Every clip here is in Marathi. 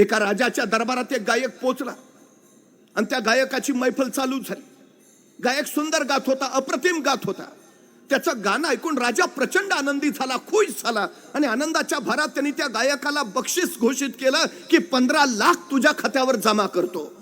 एका राजाच्या दरबारात एक गायक पोचला. आणि त्या गायकाची मैफल चालू झाली. गायक सुंदर गात होता अप्रतिम गात होता. त्याचं गाणं ऐकून राजा प्रचंड आनंदी झाला खुश झाला. आणि आनंदाच्या भरात त्यांनी त्या गायकाला बक्षीस घोषित केलं की पंधरा लाख तुझ्या खात्यावर जमा करतो.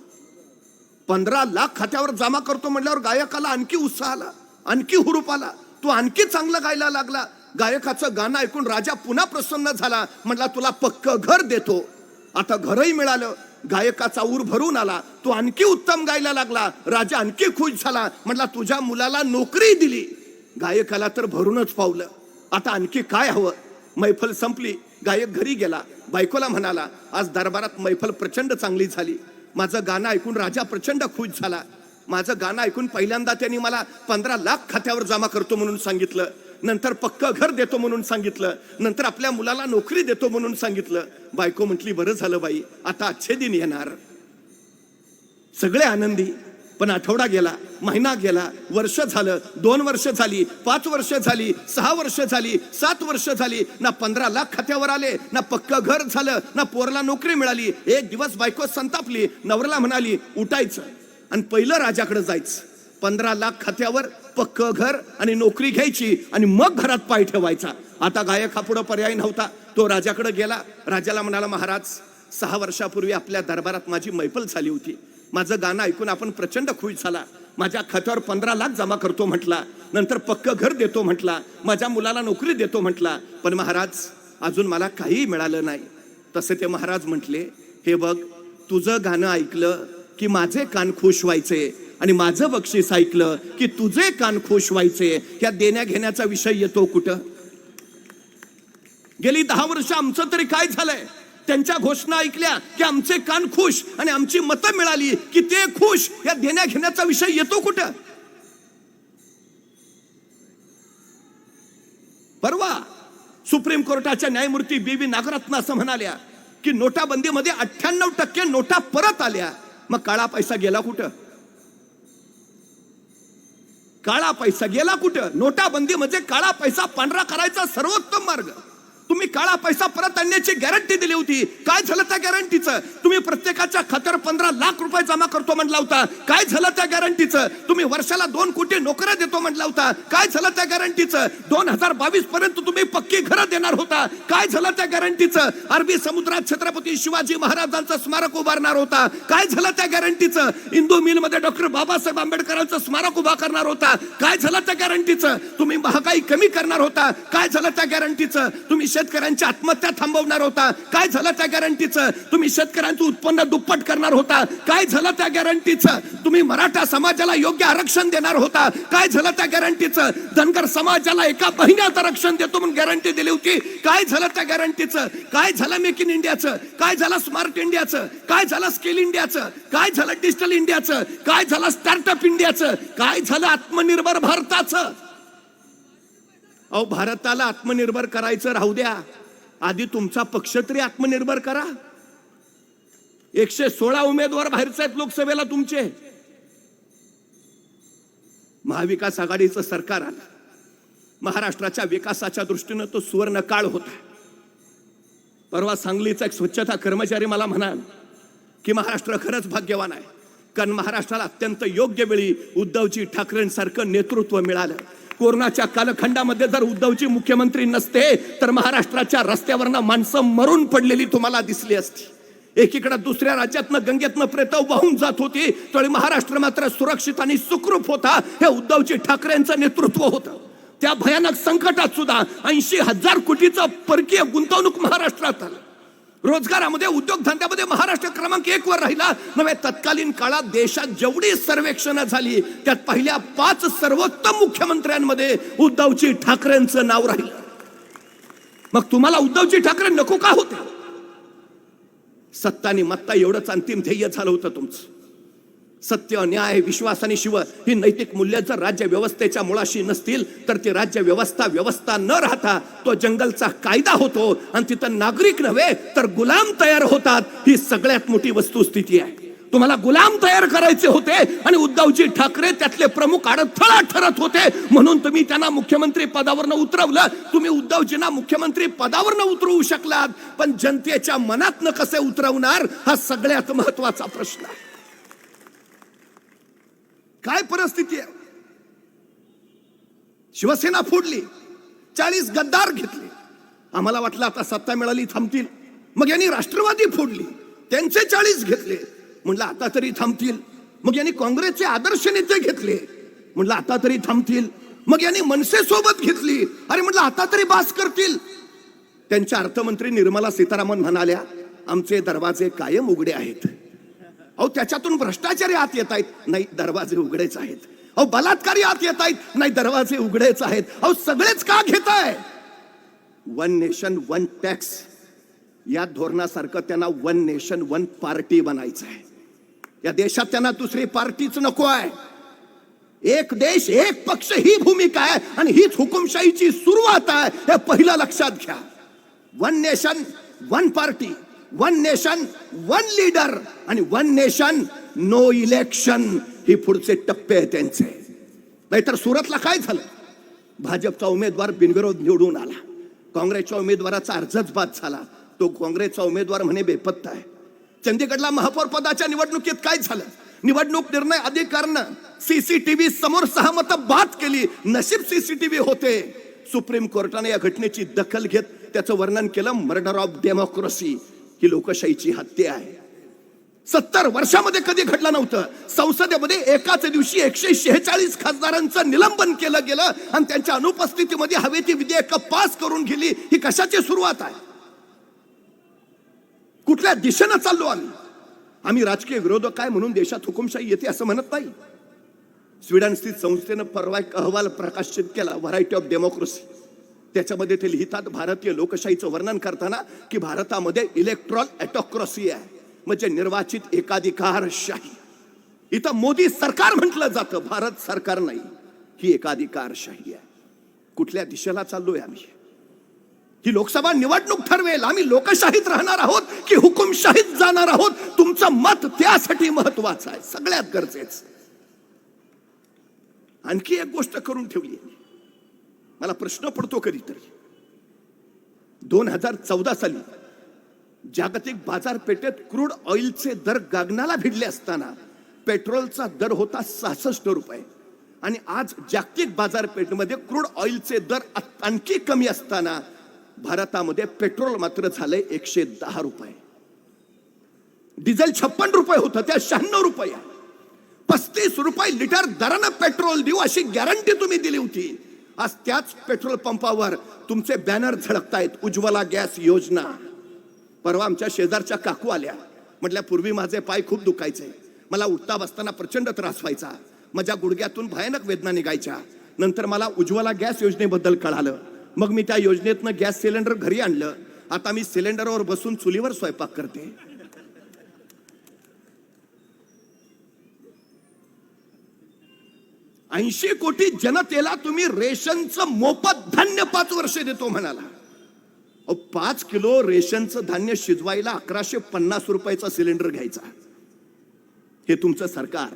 पंधरा लाख खात्यावर जमा करतो म्हटल्यावर गायकाला आणखी उत्साह आला आणखी हुरूप आला. तो आणखी चांगलं गायला लागला. गायकाचं गाणं ऐकून राजा पुन्हा प्रसन्न झाला. म्हटला तुला पक्क घर देतो. आता घरही मिळालं. गायकाचा ऊर भरून आला. तो आणखी उत्तम गायला लागला. राजा आणखी खुश झाला. म्हटला तुझ्या मुलाला नोकरी दिली. गायकाला तर भरूनच पावलं. आता आणखी काय हवं? मैफल संपली. गायक घरी गेला. बायकोला म्हणाला आज दरबारात मैफल प्रचंड चांगली झाली. माझं गाणं ऐकून राजा प्रचंड खुश झाला. माझं गाणं ऐकून पहिल्यांदा त्यांनी मला पंधरा लाख खात्यावर जमा करतो म्हणून सांगितलं. नंतर पक्क घर देतो म्हणून सांगितलं. नंतर आपल्या मुलाला नोकरी देतो म्हणून सांगितलं. बायको म्हटली बरं झालं बाई आता अच्छे दिन येणार. सगळे आनंदी पण आठवडा गेला महिना गेला वर्ष झालं दोन वर्ष झाली पाच वर्ष झाली सहा वर्ष झाली सात वर्ष झाली ना पंधरा लाख खात्यावर आले ना पक्क घर झालं ना पोरला नोकरी मिळाली एक दिवस बायको संतापली नवरला म्हणाली उठायचं. आणि पहिलं राजाकडे जायचं. पंधरा लाख खात्यावर पक्क घर आणि नोकरी घ्यायची आणि मग घरात पाय ठेवायचा. आता गायक हा पुढं पर्याय नव्हता. तो राजाकडे गेला. राजाला म्हणाला महाराज सहा वर्षापूर्वी आपल्या दरबारात माझी मैफल झाली होती. माझं गाणं ऐकून आपण प्रचंड खुश झाला. माझ्या खात्यावर पंधरा लाख जमा करतो म्हटला. नंतर पक्क घर देतो म्हटला. माझ्या मुलाला नोकरी देतो म्हटला. पण महाराज अजून मला काहीही मिळालं नाही. तसे ते महाराज म्हटले हे बघ तुझं गाणं ऐकलं की माझे कान खुश व्हायचे. आणि माझं बक्षीस ऐकलं की तुझे कान खुश व्हायचे. ह्या देण्या घेण्याचा विषय येतो कुठं? गेली दहा वर्ष आमचं तरी काय झालंय? त्यांच्या घोषणा ऐकल्या की आमचे कान खुश आणि आमची मतं मिळाली की ते खुश. या देण्या घेण्याचा विषय येतो कुठं? परवा सुप्रीम कोर्टाच्या न्यायमूर्ती बी बी नागरत्न असं म्हणाल्या की नोटाबंदीमध्ये अठ्ठ्याण्णव टक्के नोटा परत आल्या. मग काळा पैसा गेला कुठं? काळा पैसा गेला कुठं? नोटाबंदी म्हणजे काळा पैसा पांढरा करायचा सर्वोत्तम मार्ग. तुम्ही काळा पैसा परत आणण्याची गॅरंटी दिली होती. काय झालं त्या गॅरंटीचं तुम्ही प्रत्येकाच्या खात्यावर पंधरा लाख रुपये जमा करतो म्हटला होता. काय झालं त्या गॅरंटीचं तुम्ही वर्षाला दोन कोटी नोकऱ्या देतो म्हटला होता. काय झालं त्या गॅरंटीचं दोन हजार बावीस पर्यंत तुम्ही पक्की घरं देणार होता. काय झालं त्या गॅरंटीचं अरबी समुद्रात छत्रपती शिवाजी महाराजांचं स्मारक उभारणार होता. काय झालं त्या गॅरंटीचं इंदू मिलमध्ये डॉक्टर बाबासाहेब आंबेडकरांचं स्मारक उभा करणार होता. काय झालं त्या गॅरंटीचं तुम्ही महागाई कमी करणार होता. काय झालं त्या गॅरंटीचं तुम्ही शेतकऱ्यांची आत्महत्या थांबवणार होता काय झालं त्या गॅरंटीचं तुम्ही शेतकऱ्यांचं उत्पन्न दुप्पट करणार होता काय झालं त्या गॅरंटीचं तुम्ही मराठा समाजाला योग्य आरक्षण देणार होता काय झालं त्या गॅरंटीचं धनगर समाजाला एका महिन्यात आरक्षण देतो म्हणून गॅरंटी दिली होती काय झालं त्या गॅरंटीचं काय झालं मेक इन इंडियाचं काय झालं स्मार्ट इंडियाचं काय झालं स्किल इंडियाचं काय झालं डिजिटल इंडियाचं काय झालं स्टार्टअप इंडियाचं काय झालं आत्मनिर्भर भारताचं अहो भारताला आत्मनिर्भर करायचं राहू द्या. आधी तुमचा पक्ष तरी आत्मनिर्भर करा. एकशे सोळा उमेदवार बाहेरचे आहेत लोकसभेला तुमचे. महाविकास आघाडीचं सरकार आलं. महाराष्ट्राच्या विकासाच्या दृष्टीनं तो सुवर्ण काळ होता. परवा सांगलीचा एक स्वच्छता कर्मचारी मला म्हणाल की महाराष्ट्र खरंच भाग्यवान आहे. कारण महाराष्ट्राला अत्यंत योग्य वेळी उद्धवजी ठाकरेंसारखं नेतृत्व मिळालं. कोरोनाच्या कालखंडामध्ये जर उद्धवजी मुख्यमंत्री नसते तर महाराष्ट्राच्या रस्त्यावरनं माणसं मरून पडलेली तुम्हाला दिसली असती. एकीकडे दुसऱ्या राज्यातनं गंगेतनं प्रेत वाहून जात होती त्यावेळी महाराष्ट्र मात्र सुरक्षित आणि सुखरूप होता हे उद्धवजी ठाकरेंचं नेतृत्व होतं. त्या भयानक संकटात सुद्धा ऐंशी हजार कोटीचं परकीय गुंतवणूक महाराष्ट्रात आलं. रोजगारामध्ये उद्योगधंद्यामध्ये महाराष्ट्र क्रमांक एक वर राहिला. नव्हे तत्कालीन काळात देशात जेवढी सर्वेक्षण झाली त्यात पहिल्या पाच सर्वोत्तम मुख्यमंत्र्यांमध्ये उद्धवजी ठाकरेंचं नाव राहिलं. मग तुम्हाला उद्धवजी ठाकरे नको का होते? सत्ता आणि मत्ता एवढंच अंतिम ध्येय झालं होतं तुमचं. सत्य न्याय विश्वास आणि शिव ही नैतिक मूल्य जर राज्य व्यवस्थेच्या मुळाशी नसतील तर ती राज्य व्यवस्था व्यवस्था न राहता तो जंगलचा कायदा होतो आणि तिथं नागरिक नव्हे तर गुलाम तयार होतात. ही सगळ्यात मोठी वस्तुस्थिती आहे. तुम्हाला गुलाम तयार करायचे होते आणि उद्धवजी ठाकरे त्यातले प्रमुख अडथळा ठरत होते. म्हणून तुम्ही त्यांना मुख्यमंत्री पदावरनं उतरवलं. तुम्ही उद्धवजींना मुख्यमंत्री पदावरनं उतरवू शकलात. पण जनतेच्या मनातनं कसे उतरवणार हा सगळ्यात महत्त्वाचा प्रश्न आहे. काय परिस्थिती आहे? शिवसेना फोडली चाळीस गद्दार घेतले. आम्हाला वाटलं आता सत्ता मिळाली थांबतील. मग यांनी राष्ट्रवादी फोडली त्यांचे चाळीस घेतले. म्हणलं आता तरी थांबतील. मग यांनी काँग्रेसचे आदर्श नेते घेतले. म्हणलं आता तरी थांबतील. मग यांनी मनसे सोबत घेतली. अरे म्हटलं आता तरी बास करतील. त्यांच्या अर्थमंत्री निर्मला सीतारामन म्हणाल्या आमचे दरवाजे कायम उघडे आहेत. अहो त्याच्यातून भ्रष्टाचारी आत येत आहेत. नाही दरवाजे उघडेच आहेत. अहो बलात्कारी आत येत आहेत. नाही दरवाजे उघडेच आहेत. अहो सगळेच का घेत आहे? वन नेशन वन टॅक्स या धोरणासारखं त्यांना वन नेशन वन पार्टी बनायचं आहे या देशात त्यांना दुसरी पार्टीच नको आहे. एक देश एक पक्ष ही भूमिका आहे आणि हीच हुकुमशाहीची सुरुवात आहे. हे पहिलं लक्षात घ्या. One nation one party one nation one leader आणि वन नेशन नो इलेक्शन ही पुढचे टप्पे आहेत त्यांचे. नाहीतर सुरतला काय झालं? भाजपचा उमेदवार बिनविरोध निवडून आला. काँग्रेसच्या उमेदवाराचा अर्जच बाद झाला. तो काँग्रेसचा उमेदवार म्हणे बेपत्ता आहे. चंदीगडला महापौर पदाच्या निवडणुकीत काय झालं? निवडणूक निर्णय अधिकारनं सीसीटीव्ही समोर सहमत बाद केली. नशीब सीसीटीव्ही होते. सुप्रीम कोर्टाने या घटनेची दखल घेत त्याचं वर्णन केलं मर्डर ऑफ डेमोक्रेसी. ही लोकशाहीची हत्या आहे. सत्तर वर्षामध्ये कधी घडलं नव्हतं? संसदेमध्ये एकाच दिवशी एकशे शेहेचाळीस खासदारांचं निलंबन केलं गेलं आणि त्यांच्या अनुपस्थितीमध्ये हवे ती विधेयक पास करून गेली ही कशाची सुरुवात आहे? कुठल्या दिशेनं चाललो आम्ही? आम्ही राजकीय विरोधक काय म्हणून देशात हुकुमशाही येते असं म्हणत नाही? स्वीडन स्थित संस्थेनं परवा एक अहवाल प्रकाशित केला व्हरायटी ऑफ डेमोक्रेसी त्याच्यामध्ये ते लिहितात भारतीय लोकशाहीचं वर्णन करताना की भारतामध्ये इलेक्ट्रॉल ॲटोक्रॉसी आहे. म्हणजे निर्वाचित एकाधिकारशाही इथं मोदी सरकार म्हटलं जातं भारत सरकार नाही. ही एकाधिकारशाही आहे. कुठल्या दिशेला चाललोय आम्ही? ही लोकसभा निवडणूक ठरवेल. आम्ही लोकशाहीत राहणार आहोत की हुकुमशाहीत जाणार आहोत? तुमचं मत त्यासाठी महत्वाचं आहे. सगळ्यात गरजेचं. आणखी एक गोष्ट करून ठेवली मला प्रश्न पडतो कधीतरी. दोन हजार चौदा साली जागतिक बाजारपेठेत क्रूड ऑइलचे दर गगनाला भिडले असताना पेट्रोलचा दर होता सहासष्ट रुपये. आणि आज जागतिक बाजारपेठेमध्ये क्रूड ऑइलचे दर आणखी कमी असताना भारतामध्ये पेट्रोल मात्र झालंय एकशे दहा रुपये. डिझेल छप्पन रुपये होतं त्या शहाण्णव रुपये. पस्तीस रुपये लिटर दरानं पेट्रोल देऊ अशी गॅरंटी तुम्ही दिली होती. आज त्याच पेट्रोल पंपावर तुमचे बॅनर झळकतायत उज्ज्वला गॅस योजना. परवा आमच्या शेजारच्या काकू आल्या. म्हटल्या पूर्वी माझे पाय खूप दुखायचे. मला उठता बसताना प्रचंड त्रास व्हायचा. माझ्या गुडघ्यातून भयानक वेदना निघायच्या. नंतर मला उज्ज्वला गॅस योजनेबद्दल कळालं. मग मी त्या योजनेतनं गॅस सिलेंडर घरी आणलं. आता मी सिलेंडरवर बसून चुलीवर स्वयंपाक करते. ऐंशी कोटी जनतेला तुम्ही रेशनचं मोफत धान्य पाच वर्ष देतो म्हणाला. पाच किलो रेशनचं धान्य शिजवायला अकराशे पन्नास रुपयाचा सिलेंडर घ्यायचा. हे तुमचं सरकार.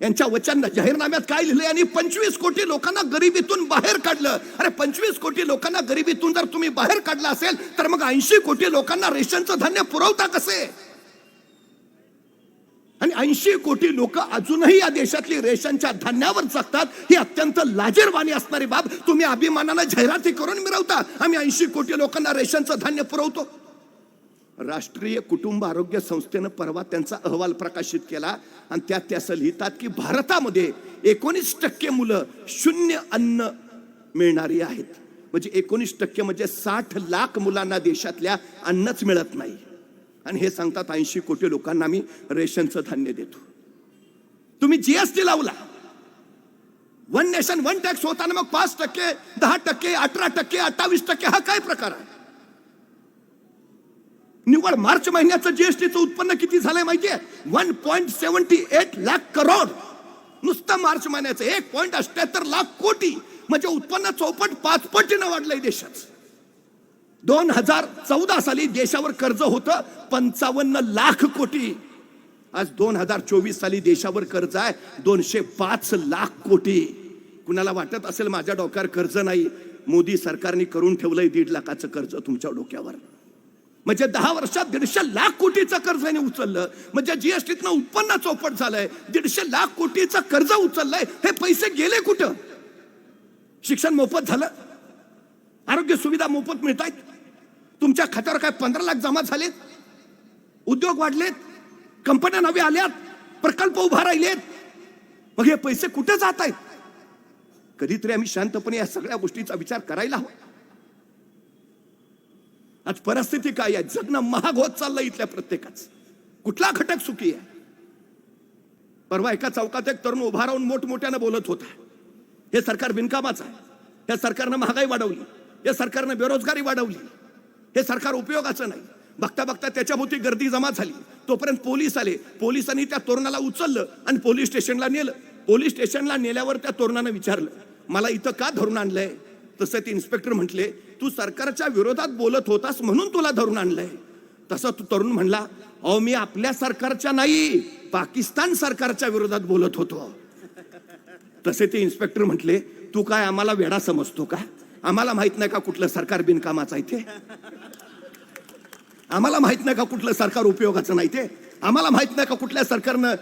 यांच्या वचन जाहीरनाम्यात काय लिहिले आणि पंचवीस कोटी लोकांना गरिबीतून बाहेर काढलं. अरे पंचवीस कोटी लोकांना गरिबीतून जर तुम्ही बाहेर काढलं असेल तर मग ऐंशी कोटी लोकांना रेशनचं धान्य पुरवता कसे? आणि ऐंशी कोटी लोक अजूनही या देशातली रेशनच्या धान्यावर जगतात. ही अत्यंत लाजीरवाणी असणारी बाब. तुम्ही अभिमानानं जाहिराती करून मिरवता. आम्ही ऐंशी कोटी लोकांना रेशनचं धान्य पुरवतो. राष्ट्रीय कुटुंब आरोग्य संस्थेनं परवा त्यांचा अहवाल प्रकाशित केला. आणि त्यात ते असं लिहितात की भारतामध्ये एकोणीस टक्के मुलं शून्य अन्न मिळणारी आहेत. म्हणजे एकोणीस टक्के म्हणजे साठ लाख मुलांना देशातल्या अन्नच मिळत नाही. आणि हे सांगतात ऐंशी कोटी लोकांना मी रेशनचं धान्य देतो. तुम्ही जीएसटी लावला. वन नेशन वन टॅक्स होताना मग पाच टक्के दहा टक्के अठरा टक्के अठ्ठावीस टक्के हा काय प्रकार आहे? निव्वळ मार्च महिन्याचं जीएसटीचं उत्पन्न किती झालंय माहितीये? One point seventy eight lakh crore. नुसतं मार्च महिन्याचं एक पॉईंट अठ्याहत्तर लाख कोटी. म्हणजे उत्पन्न चौपट पाचपटीनं वाढलंय देशात दोन हजार चौदा साली देशावर कर्ज होतं. पंचावन्न लाख कोटी. आज दोन हजार चोवीस साली देशावर कर्ज आहे. दोनशे पाच लाख कोटी. कुणाला वाटत असेल माझ्या डोक्यावर कर्ज नाही? मोदी सरकारने करून ठेवलंय दीड लाखाचं कर्ज तुमच्या डोक्यावर. म्हणजे दहा वर्षात दीडशे लाख कोटीचं कर्ज याने उचललं. म्हणजे जीएसटीतनं उत्पन्न चौपट झालंय. दीडशे लाख कोटीचं कर्ज उचललंय. हे पैसे गेले कुठं? शिक्षण मोफत झालं? आरोग्य सुविधा मोफत मिळत आहेत तुमच्या खात्यावर काय पंधरा लाख जमा झालेत? उद्योग वाढलेत. कंपन्या नव्या आल्यात. प्रकल्प उभा राहिलेत. मग हे पैसे कुठे जात आहेत कधीतरी आम्ही शांतपणे या सगळ्या गोष्टीचा विचार करायला हवा. आज परिस्थिती काय आहे? जगणं महाग होत चाललंय इथल्या प्रत्येकाच. कुठला घटक सुखी आहे? परवा एका चौकात एक तरुण उभा राहून मोठमोठ्यानं बोलत होता. हे सरकार बिनकामाचं आहे. या सरकारनं महागाई वाढवली. या सरकारनं बेरोजगारी वाढवली. हे सरकार उपयोगाचं नाही. बघता बघता त्याच्या भोवती गर्दी जमा झाली. तोपर्यंत पोलीस आले. पोलिसांनी त्या तोरणाला उचललं आणि पोलीस स्टेशनला नेलं. पोलीस स्टेशनला नेल्यावर त्या तोरणानं विचारलं मला इथं का धरून आणलंय? तसं ते इन्स्पेक्टर म्हटले तू सरकारच्या विरोधात बोलत होतास म्हणून तुला धरून आणलंय. तसं तू तरुण म्हणला अहो मी आपल्या सरकारच्या नाही पाकिस्तान सरकारच्या विरोधात बोलत होतो. तसे ते इन्स्पेक्टर म्हटले तू काय आम्हाला वेडा समजतो का? आम्हाला माहीत नाही का कुठलं सरकार बिनकामाचं आहे ते? आम्हाला माहीत नाही का कुठलं सरकार उपयोगाचं नाही ते? आम्हाला माहीत नाही का कुठल्या सरकारनं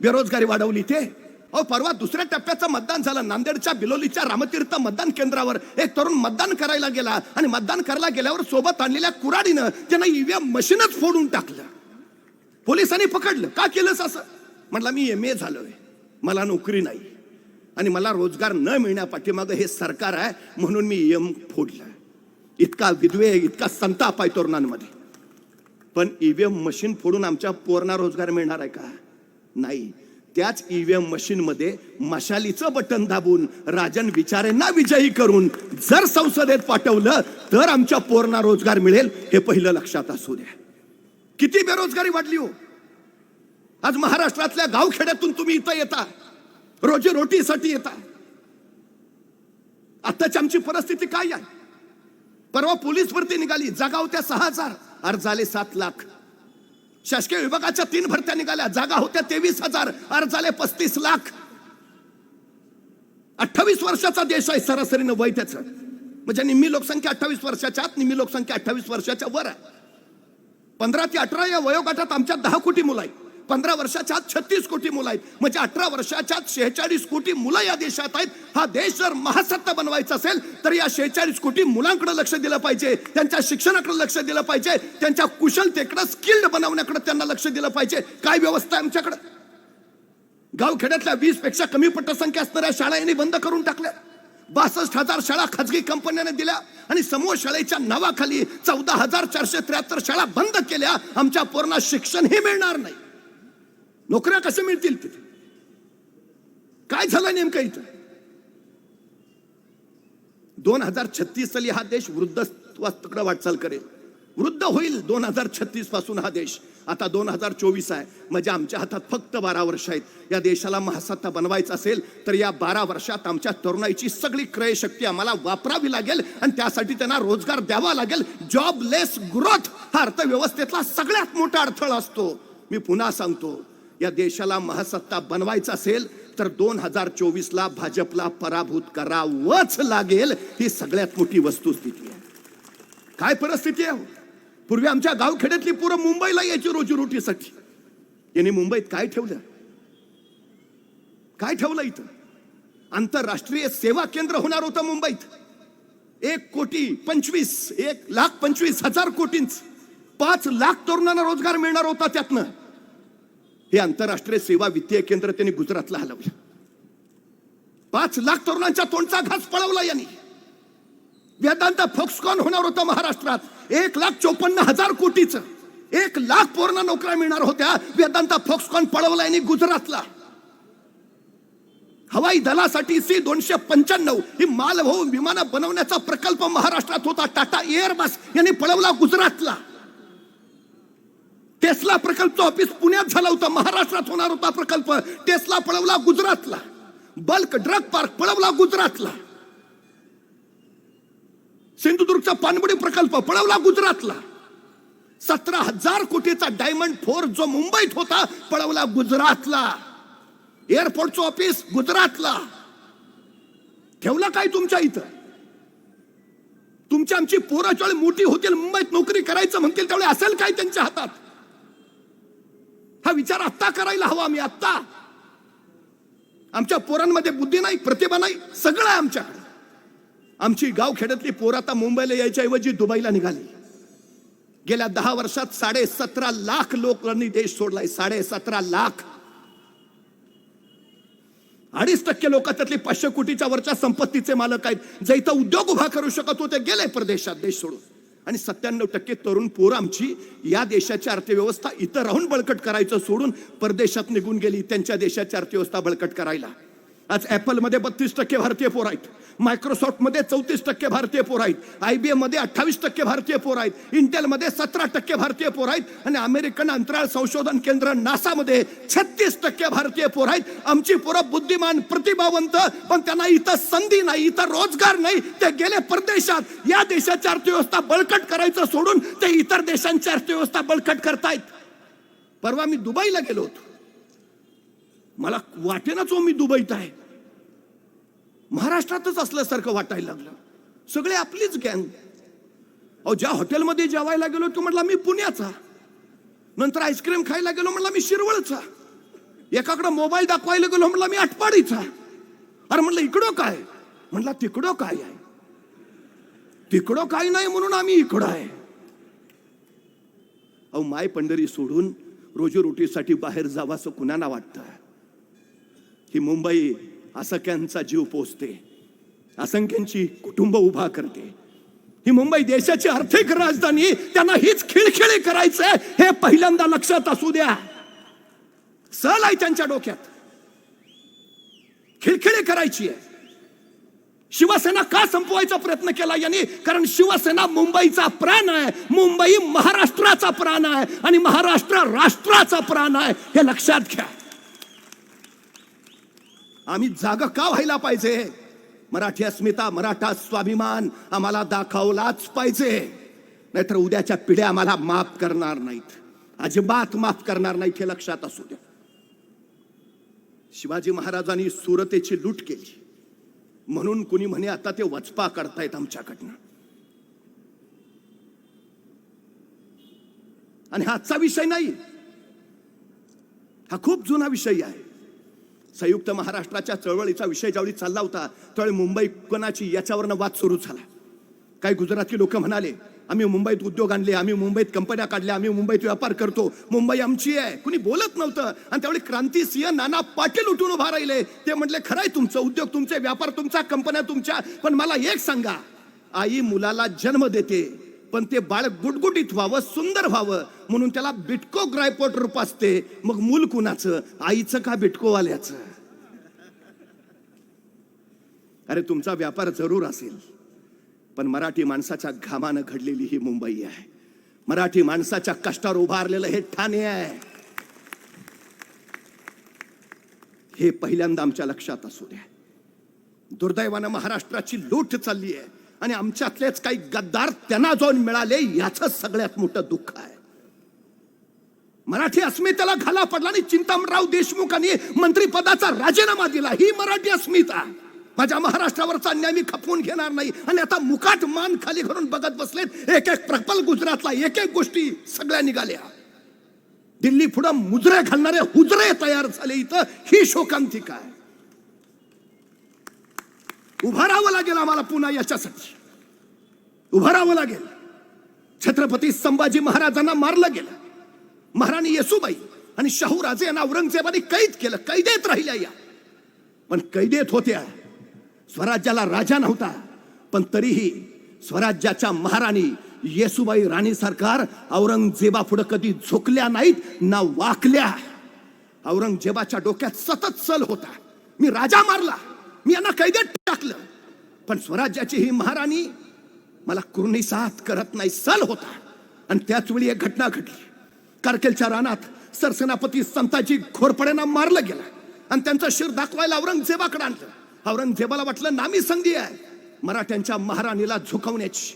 बेरोजगारी वाढवली ते? अहो परवा दुसऱ्या टप्प्याचं मतदान झालं. नांदेडच्या बिलोलीच्या रामतीर्थ मतदान केंद्रावर एक तरुण मतदान करायला गेला आणि मतदान करायला गेल्यावर सोबत आणलेल्या कुराडीनं त्यांना ईव्हीएम मशीनच फोडून टाकलं. पोलिसांनी पकडलं. का केलंस असं? म्हटलं मी एम ए झालोय. मला नोकरी नाही. आणि मला रोजगार न मिळण्यापाठीमागं हे सरकार आहे म्हणून मी एम फोडलं. इतका विद्वे इतका संताप आहे तरुणांमध्ये. पण ईव्हीएम मशीन फोडून आमच्या पोरना रोजगार मिळणार आहे का? नाही. त्याच ईव्हीएम मशीन मध्ये मशालीचं बटन दाबून राजन विचारेंना विजयी करून जर संसदेत पाठवलं तर आमच्या पोरणा रोजगार मिळेल हे पहिलं लक्षात असू द्या. किती बेरोजगारी वाढली हो. आज महाराष्ट्रातल्या गावखेड्यातून तुम्ही इथं येता. रोजी रोटीसाठी येता आताची आमची परिस्थिती काय आहे? परवा पोलीस भरती निघाली जागा होत्या सहा हजार. अर्ज झाले सात लाख. शासकीय विभागाच्या तीन भरत्या निघाल्या जागा होत्या तेवीस हजार. अर्ज झाले पस्तीस लाख. अठ्ठावीस वर्षाचा देश आहे सरासरीनं वय त्याचं. म्हणजे निम्मी लोकसंख्या अठ्ठावीस वर्षाच्या आत निम्मी लोकसंख्या अठ्ठावीस वर्षाच्या वर आहे. पंधरा ते अठरा या वयोगटात आमच्या दहा कोटी मुलं आहेत. पंधरा वर्षाच्या आत छत्तीस कोटी मुलं आहेत. म्हणजे अठरा वर्षाच्या आत शेहेचाळीस कोटी मुलं या देशात आहेत. हा देश जर महासत्ता बनवायचा असेल तर या शेहेचाळीस कोटी मुलांकडे लक्ष दिलं पाहिजे त्यांच्या शिक्षणाकडे लक्ष दिलं पाहिजे त्यांच्या कुशलतेकडे स्किल्ड बनवण्याकडे त्यांना लक्ष दिलं पाहिजे. काय व्यवस्था आहे आमच्याकडे? गावखेड्यातल्या वीसपेक्षा कमी पटसंख्या असणाऱ्या शाळा यांनी बंद करून टाकल्या. बासष्ट हजार शाळा खाजगी कंपन्याने दिल्या आणि समूह शाळेच्या नावाखाली चौदा हजार चारशे त्र्याहत्तर शाळा बंद केल्या. आमच्या पोरांना शिक्षणही मिळणार नाही. नोकऱ्या कसं मिळतील तिथे? काय झालं नेमकं इथं? दोन हजार छत्तीस साली हा देश वृद्धत्वाकडे वाटचाल करेल. वृद्ध होईल दोन हजार छत्तीसपासून हा देश. आता दोन हजार चोवीस आहे. म्हणजे आमच्या हातात फक्त बारा वर्ष आहेत. या देशाला महासत्ता बनवायचं असेल तर या बारा वर्षात आमच्या तरुणाईची सगळी क्रयशक्ती आम्हाला वापरावी लागेल आणि त्यासाठी त्यांना रोजगार द्यावा लागेल. जॉबलेस ग्रोथ हा अर्थव्यवस्थेतला सगळ्यात मोठा अडथळा असतो. मी पुन्हा सांगतो या देशाला महासत्ता बनवायचा असेल तर दोन हजार चोवीस ला भाजपला पराभूत करावंच लागेल ही सगळ्यात मोठी वस्तुस्थिती आहे. काय परिस्थिती आहे हो? पूर्वी आमच्या गावखेड्यातली पुरं मुंबईला यायची रोजीरोटीसाठी यांनी मुंबईत काय ठेवलं? काय ठेवलं इथं? आंतरराष्ट्रीय सेवा केंद्र होणार होतं मुंबईत. एक कोटी पंचवीस एक लाख पंचवीस हजार कोटींच पाच लाख तरुणांना रोजगार मिळणार होता त्यातनं. हे आंतरराष्ट्रीय सेवा वित्तीय केंद्र त्यांनी गुजरातला हलवलं. पाच लाख तरुणांच्या तोंडचा घास पळवला यांनी. वेदांत फॉक्सकॉन होणार होतं महाराष्ट्रात. एक लाख चोपन्न हजार कोटीचं एक लाख पूर्ण नोकऱ्या मिळणार होत्या वेदांत फॉक्सकॉन पळवला यांनी गुजरातला. हवाई दलासाठी सी दोनशे पंच्याण्णव ही मालवाहू विमानं बनवण्याचा प्रकल्प महाराष्ट्रात होता. टाटा एअरबस यांनी पळवला गुजरातला. टेस्ला प्रकल्पचं ऑफिस पुण्यात झाला होता महाराष्ट्रात होणार होता प्रकल्प. टेस्ला पळवला गुजरातला. बल्क ड्रग पार्क पळवला गुजरातला. सिंधुदुर्गचा पाणबुडी प्रकल्प पळवला गुजरातला. सतरा हजार कोटीचा डायमंड फोर जो मुंबईत होता पळवला गुजरातला. एअरपोर्टचं ऑफिस गुजरातला. ठेवलं काय तुमच्या इथं? तुमची आमची पोराच्या मोठी होतील मुंबईत नोकरी करायचं म्हणतील त्यावेळी असेल काय त्यांच्या हातात? हा विचार आत्ता करायला हवा आम्ही आत्ता. आमच्या पोरांमध्ये बुद्धी नाही प्रतिभा नाही सगळं आहे आमच्याकडे. आमची गावखेड्यातली पोरं आता मुंबईला यायच्याऐवजी दुबईला निघाली. गेल्या दहा वर्षात साडे सतरा लाख लोकांनी देश सोडलाय साडे सतरा लाख. अडीच टक्के लोक त्यातले पाचशे कोटीच्या वरच्या संपत्तीचे मालक आहेत. जे इथं उद्योग उभा करू शकत होते गेले परदेशात देश सोडून. आणि सत्त्याण्णव टक्के तरुण पोरं आमची या देशाची अर्थव्यवस्था इथं राहून बळकट करायचं सोडून परदेशात निघून गेली त्यांच्या देशाची अर्थव्यवस्था बळकट करायला. आज मध्ये बत्तीस टक्के भारतीय पोर आहेत. मायक्रोसॉफ्टमध्ये चौतीस टक्के भारतीय पोर आहेत. आय बी एमध्ये अठ्ठावीस टक्के भारतीय पोर आहेत. इंटेलमध्ये सतरा टक्के भारतीय पोर आहेत. आणि अमेरिकन अंतराळ संशोधन केंद्र नासामध्ये छत्तीस टक्के भारतीय पोर आहेत. आमची पोरं बुद्धिमान प्रतिभावंत पण त्यांना इथं संधी नाही इथं रोजगार नाही. ते गेले परदेशात. या देशाची अर्थव्यवस्था बळकट करायचं सोडून ते इतर देशांची अर्थव्यवस्था बळकट करतायत. परवा मी दुबईला गेलो होतो. मला वाटेनाच हो मी दुबईत आहे. महाराष्ट्रातच असल्यासारखं वाटायला लागलं. सगळे आपलीच गँग अहो ज्या हॉटेलमध्ये जेवायला गेलो तो म्हटला मी पुण्याचा. नंतर आईस्क्रीम खायला गेलो म्हटला मी शिरवळचा. एकाकडं मोबाईल दाखवायला गेलो म्हटला मी आटपाडीचा. अरे म्हटलं इकडं काय? म्हटला तिकडं काय आहे? तिकडं काय नाही म्हणून आम्ही इकडं आहे. अहो माय पंढरी सोडून रोजीरोटीसाठी बाहेर जावं असं कुणाला वाटतं? ही मुंबई असंख्यांचा जीव पोचते. असंख्यांची कुटुंब उभा करते. ही मुंबई देशाची आर्थिक राजधानी त्यांना हीच खिळखिळी करायचंय हे पहिल्यांदा लक्षात असू द्या. सल आहे त्यांच्या डोक्यात. खिळखिळी करायची आहे. शिवसेना का संपवायचा प्रयत्न केला यांनी? कारण शिवसेना मुंबईचा प्राण आहे. मुंबई महाराष्ट्राचा प्राण आहे आणि महाराष्ट्र राष्ट्राचा प्राण आहे हे लक्षात घ्या. आम्ही जागा का व्हायला पाहिजे? मराठी अस्मिता मराठा स्वाभिमान आम्हाला दाखवलाच पाहिजे. नाहीतर उद्याच्या पिढ्या आम्हाला माफ करणार नाहीत. अजिबात माफ करणार नाहीत हे लक्षात असू द्या. शिवाजी महाराजांनी सुरतेची लूट केली. म्हणून कुणी म्हणे आता ते वचपा करतायत आमच्याकडनं. आणि हा आजचा विषय नाही. हा खूप जुना विषय आहे. संयुक्त महाराष्ट्राच्या चळवळीचा विषय ज्यावेळी चालला होता त्यावेळी मुंबई कोणाची याच्यावरनं वाद सुरू झाला. काही गुजराती लोक म्हणाले आम्ही मुंबईत उद्योग आणले आम्ही मुंबईत कंपन्या काढल्या आम्ही मुंबईत व्यापार करतो. मुंबई आमची आहे. कुणी बोलत नव्हतं. आणि त्यावेळी क्रांती सिंह नाना पाटील उठून उभा राहिले. ते म्हटले खरंय तुमचं उद्योग तुमचे व्यापार तुमचा कंपन्या तुमच्या. पण मला एक सांगा. आई मुलाला जन्म देते. पण ते बाळ गुटगुटीत व्हावं सुंदर व्हावं म्हणून त्याला बिटको ग्रायपोट रूप असते. मग मूल कुणाचं? आईचं का बिटकोवाल्याचं? अरे तुमचा व्यापार जरूर असेल पण मराठी माणसाच्या घामानं घडलेली ही मुंबई आहे. मराठी माणसाच्या कष्टावर उभारलेलं हे ठाणे आहे. हे पहिल्यांदा आमच्या लक्षात असू द्या. दुर्दैवानं महाराष्ट्राची लूट चालली आहे. आणि आमच्यातलेच काही गद्दार त्यांना जाऊन मिळाले याच सगळ्यात मोठं दुःख आहे. मराठी अस्मितेला घाला पडला आणि चिंतामणराव देशमुखांनी मंत्रिपदाचा राजीनामा दिला. ही मराठी अस्मिता. माझ्या महाराष्ट्रावरचा अन्याय मी खपवून घेणार नाही. आणि आता मुकाट मान खाली घरून बघत बसलेत. एक एक प्रकल्प गुजरातला एक एक गोष्टी सगळ्या निघाल्या. दिल्ली पुढं मुजरे घालणारे हुजरे तयार झाले इथं. ही शोकांतिका आहे. उभं राहावं लागेल आम्हाला पुन्हा याच्यासाठी. उभं राहावं लागेल. छत्रपती संभाजी महाराजांना मारलं गेलं. महाराणी येसुबाई आणि शाहू राजे यांना औरंगजेबाने कैद केलं. कैदेत राहिल्या या. पण कैदेत होत्या. स्वराज्याला राजा नव्हता. पण तरीही स्वराज्याच्या महाराणी येसुबाई राणी सरकार औरंगजेबा पुढे कधी झोकल्या नाहीत ना वाकल्या. औरंगजेबाच्या डोक्यात सतत सल होता. मी राजा मारला. मी यांना कैदेत टाकलं. पण स्वराज्याची ही महाराणी मला कुर्णी साथ करत नाही सल होता. आणि त्याच वेळी एक घटना घडली. कारकेलच्या रानात सरसेनापती संताजी घोरपड्यांना मारलं गेलं. आणि त्यांचं शिर दाखवायला औरंगजेबाकडे आणलं. औरंगजेबाला वाटलं नामी संधी आहे. मराठ्यांच्या महाराणीला झुकवण्याची.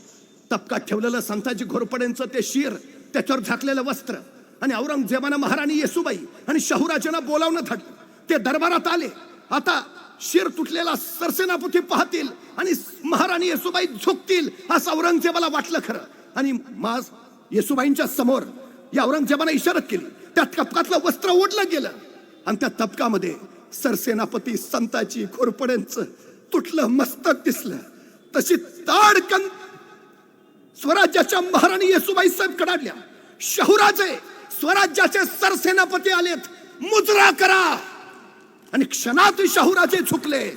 तपकात ठेवलेलं संताजी घोरपड्यांचं ते शिर त्याच्यावर झाकलेलं वस्त्र. आणि औरंगजेबानं महाराणी येसुबाई आणि शाहूराजांना बोलावणं धाडलं ते दरबारात आले. आता शिर तुटलेला सरसेनापती पाहतील आणि महाराणी येसुबाई झुकतील असं औरंगजेबाला वाटलं खरं. आणि माज येसुबाईंच्या समोर या औरंगजेबाने इशारत केली. त्या तपकातलं वस्त्र ओढलं गेलं. आणि त्या तपकामध्ये सरसेनापती संताची खोरपड्यांचं तुटलं मस्तक दिसलं. तशी ताडकन स्वराज्याच्या महाराणी येसुबाई साहेब कडाडल्या. शहुराजे स्वराज्याचे सरसेनापती आलेत. मुजरा करा! आणि क्षणात शाहूराजे झुकले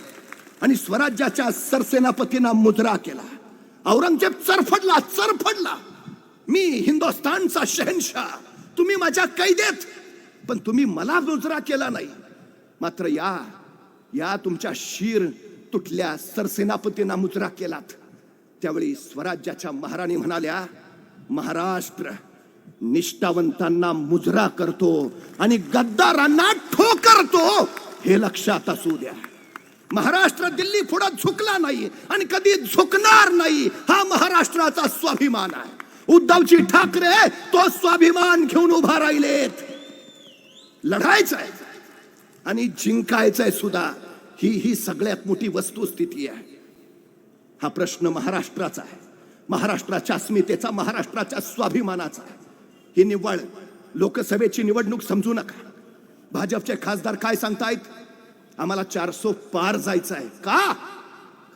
आणि स्वराज्याच्या सरसेनापतींना मुजरा केला. औरंगजेब चरफडला चरफडला. मी हिंदुस्थानचा शहनशाह तुम्ही माझ्या कैदेत. पण तुम्ही मला मुजरा केला नाही. मात्र या या तुमच्या शीर तुटल्या सरसेनापतींना मुजरा केलात. त्यावेळी स्वराज्याच्या महाराणी म्हणाल्या महाराष्ट्र निष्ठावंतांना मुजरा करतो आणि गद्दारांना ठोकरतो. हे लक्षात असू द्या. महाराष्ट्र दिल्ली पुढे झुकला नाही आणि कधी झुकणार नाही हा महाराष्ट्राचा स्वाभिमान आहे. उद्धवजी ठाकरे तो स्वाभिमान घेऊन उभा राहिलेत. लढायचं आहे. आणि जिंकायचंय सुद्धा ही ही सगळ्यात मोठी वस्तुस्थिती आहे. हा प्रश्न महाराष्ट्राचा आहे. महाराष्ट्राच्या अस्मितेचा महाराष्ट्राच्या स्वाभिमानाचा आहे. ही निव्वळ लोकसभेची निवडणूक समजू नका. भाजपचे खासदार काय सांगतायत? आम्हाला चारसो पार जायचं आहे का?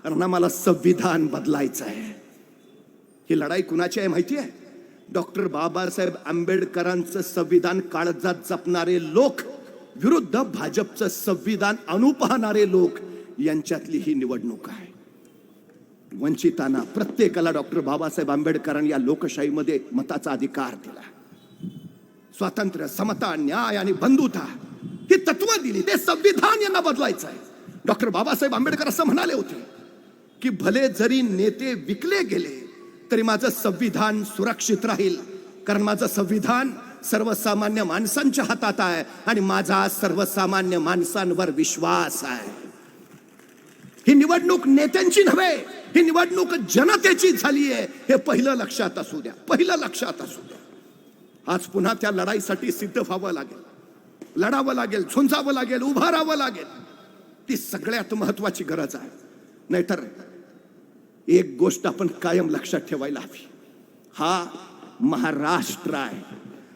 कारण आम्हाला संविधान बदलायचं आहे ही लढाई कुणाची आहे माहिती आहे? डॉक्टर बाबासाहेब आंबेडकरांचं संविधान काळजात जपणारे लोक विरुद्ध भाजपचं संविधान अनुपाहणारे लोक यांच्यातली ही निवडणूक आहे. वंचितांना प्रत्येकाला डॉक्टर बाबासाहेब आंबेडकरांनी या लोकशाहीमध्ये मताचा अधिकार दिला. स्वातंत्र्य समता न्याय आणि बंधुता ही तत्व दिली ते संविधान यांना बदलायचं आहे. डॉक्टर बाबासाहेब आंबेडकर असं म्हणाले होते की भले जरी नेते विकले गेले तरी माझं संविधान सुरक्षित राहील. कारण माझं संविधान सर्वसामान्य माणसांच्या हातात आहे आणि माझा सर्वसामान्य माणसांवर विश्वास आहे. ही निवडणूक नेत्यांची नव्हे ही निवडणूक जनतेची झाली आहे हे पहिलं लक्षात असू द्या पहिलं लक्षात असू द्या. आज पुन्हा त्या लढाईसाठी सिद्ध व्हावं लागेल. लढावं लागेल झुंजावं लागेल उभं राहावं लागेल. ती सगळ्यात महत्वाची गरज आहे. नाहीतर एक गोष्ट आपण कायम लक्षात ठेवायला हवी. हा महाराष्ट्र आहे.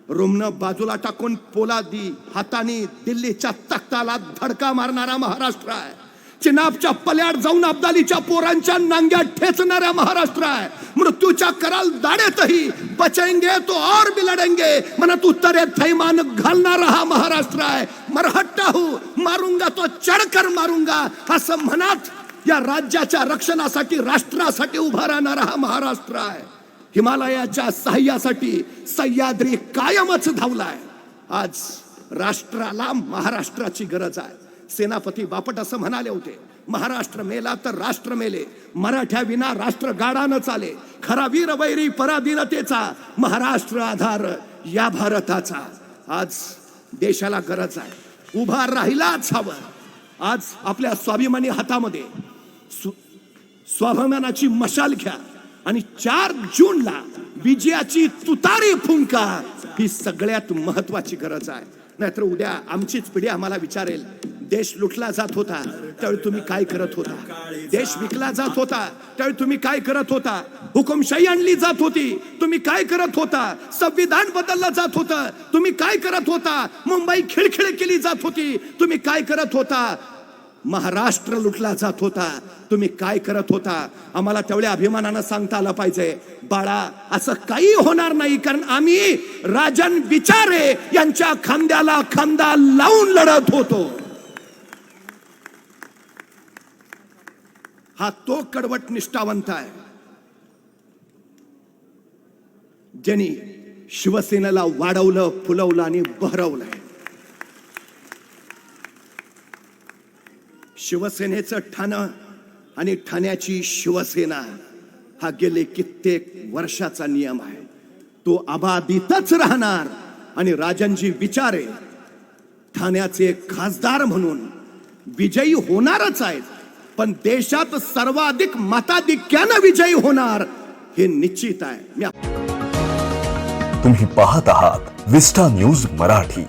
रुमनं बाजूला टाकून पोलादी हाताने दिल्लीच्या तख्ताला धडका मारणारा महाराष्ट्र आहे. चिनाबच्या पल्याड जाऊन अब्दालीच्या पोरांच्या नांग्यात ठेचणाऱ्या महाराष्ट्र आहे. मृत्यूच्या कराल दाडेतही बचेंगे तो और भी लढेंगे म्हणत उत्तरे थैमान घालणारा हा महाराष्ट्र आहे. मरहट्टा हो मारूंगा तो चढकर मारूंगा. असं म्हणत या राज्याच्या रक्षणासाठी राष्ट्रासाठी उभा राहणारा हा महाराष्ट्र आहे. हिमालयाच्या सहाय्यासाठी सह्याद्री कायमच धावलाय. आज राष्ट्राला महाराष्ट्राची गरज आहे. सेनापती बापट असं म्हणाले होते महाराष्ट्र मेला तर राष्ट्र मेले मराठ्या विना राष्ट्र गाडानं चाले खरा वीर वैरी पराधीनतेचा महाराष्ट्र आधार या भारताचा. आज देशाला गरज आहे उभा राहिलाच हवं. आज आपल्या स्वाभिमानी हातामध्ये स्वाभिमानाची मशाल घ्या आणि चार जूनला विजयाची तुतारी फुंका ही सगळ्यात महत्वाची गरज आहे. नाहीतर उद्या आमचीच पिढी आम्हाला विचारेल देश लुटला जात होता त्यावेळी तुम्ही काय करत होता? देश विकला जात होता त्यावेळी तुम्ही काय करत होता? हुकुमशाही आणली जात होती तुम्ही काय करत होता? संविधान बदललं जात होतं तुम्ही काय करत होता? मुंबई खिळखिळ केली जात होती तुम्ही काय करत होता? महाराष्ट्र लुटला जात होता. तुम्ही काय करत होता? आम्हाला तेवढ्या अभिमानानं सांगता आलं पाहिजे. बाळा असं काही होणार नाही कारण आम्ही राजन विचारे यांच्या खांद्याला खांदा लावून लढत होतो. हा तो कडवट निष्ठावंत आहे. ज्यांनी शिवसेनेला वाढवलं फुलवलं आणि बहरवलंय शिवसेनेचं ठाणं आणि ठाण्याची शिवसेना हा गेले कित्येक वर्षाचा नियम आहे. तो अबाधितच राहणार आणि राजनजी विचारे ठाण्याचे खासदार म्हणून विजयी होणारच आहेत. पण देशात सर्वाधिक मताधिक्यानं विजयी होणार हे निश्चित आहे. तुम्ही पाहत आहात विस्टा न्यूज मराठी.